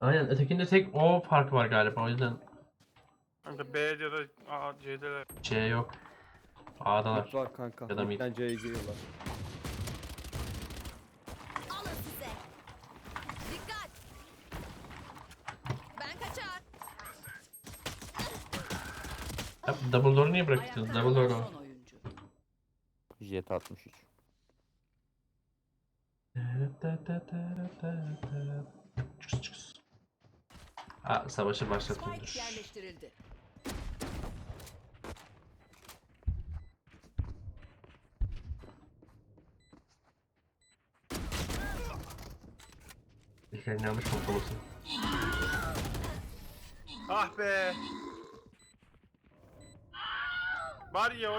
Aynen ötekinde tek o fark var galiba o yüzden Kanka B ya da A, C'deler. C yok. A'dalar. Var kanka. Ya da mid. C'ye giriyorlar. Alın size. Dikkat. Ben kaçar. Ya, double door'u niye bıraktın? Ayakta Double door o. Jet 63. Ha, savaşı başlatın Spike dur. yerleştirildi. İlk elini yanlış kontrolüsün. Ah be. Var ya o